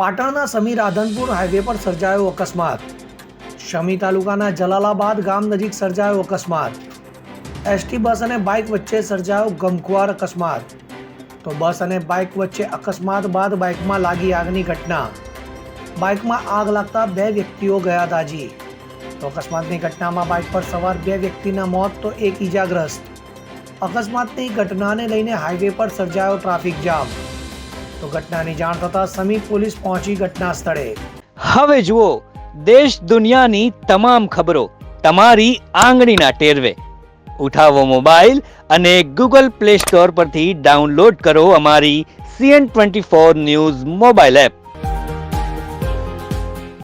પાટણના સમી રાધનપુર હાઈવે પર સર્જાયો અકસ્માત. શમી તાલુકાના જલાલાબાદ ગામ નજીક સર્જાયો અકસ્માત. એસટી બસ અને બાઇક વચ્ચે સર્જાયો ગમખ્વાર અકસ્માત. તો બસ અને બાઇક વચ્ચે અકસ્માત બાદ બાઇકમાં લાગી આગની ઘટના. બાઇકમાં આગ લાગતા બે વ્યક્તિઓ ગયા દાજી તો અકસ્માતની ઘટનામાં બાઇક પર સવાર બે વ્યક્તિના મોત, તો એક ઈજાગ્રસ્ત. અકસ્માતની ઘટનાને લઈને હાઈવે પર સર્જાયો ટ્રાફિક જામ. તો ઘટનાની જાણ થતાં સમી પોલીસ પહોંચી ઘટના સ્થળે. હવે જુઓ, દેશ દુનિયાની તમામ ખબરો તમારી આંગળીના ટેરવે. ઉઠાવો મોબાઈલ અને ગૂગલ પ્લે સ્ટોર પરથી ડાઉનલોડ કરો અમારી CN twenty four news mobile app.